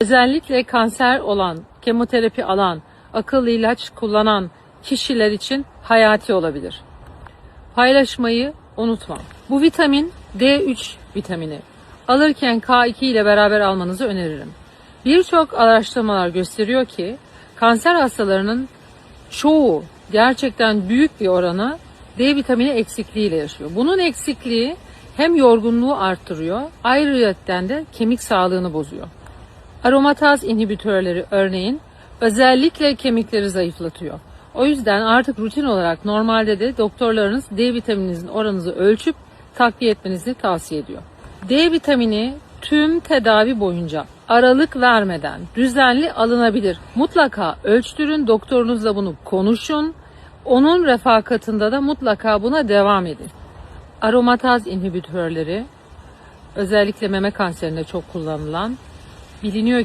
Özellikle kanser olan, kemoterapi alan, akıllı ilaç kullanan kişiler için hayati olabilir. Paylaşmayı unutma. Bu vitamin D3 vitamini. Alırken K2 ile beraber almanızı öneririm. Birçok araştırmalar gösteriyor ki kanser hastalarının çoğu gerçekten büyük bir oranı D vitamini eksikliğiyle yaşıyor. Bunun eksikliği hem yorgunluğu arttırıyor, ayrıyetten de kemik sağlığını bozuyor. Aromataz inhibitörleri örneğin özellikle kemikleri zayıflatıyor. O yüzden artık rutin olarak normalde de doktorlarınız D vitamininizin oranınızı ölçüp takviye etmenizi tavsiye ediyor. D vitamini tüm tedavi boyunca aralık vermeden düzenli alınabilir. Mutlaka ölçtürün, doktorunuzla bunu konuşun. Onun refakatında da mutlaka buna devam edin. Aromataz inhibitörleri özellikle meme kanserinde çok kullanılan biliniyor ki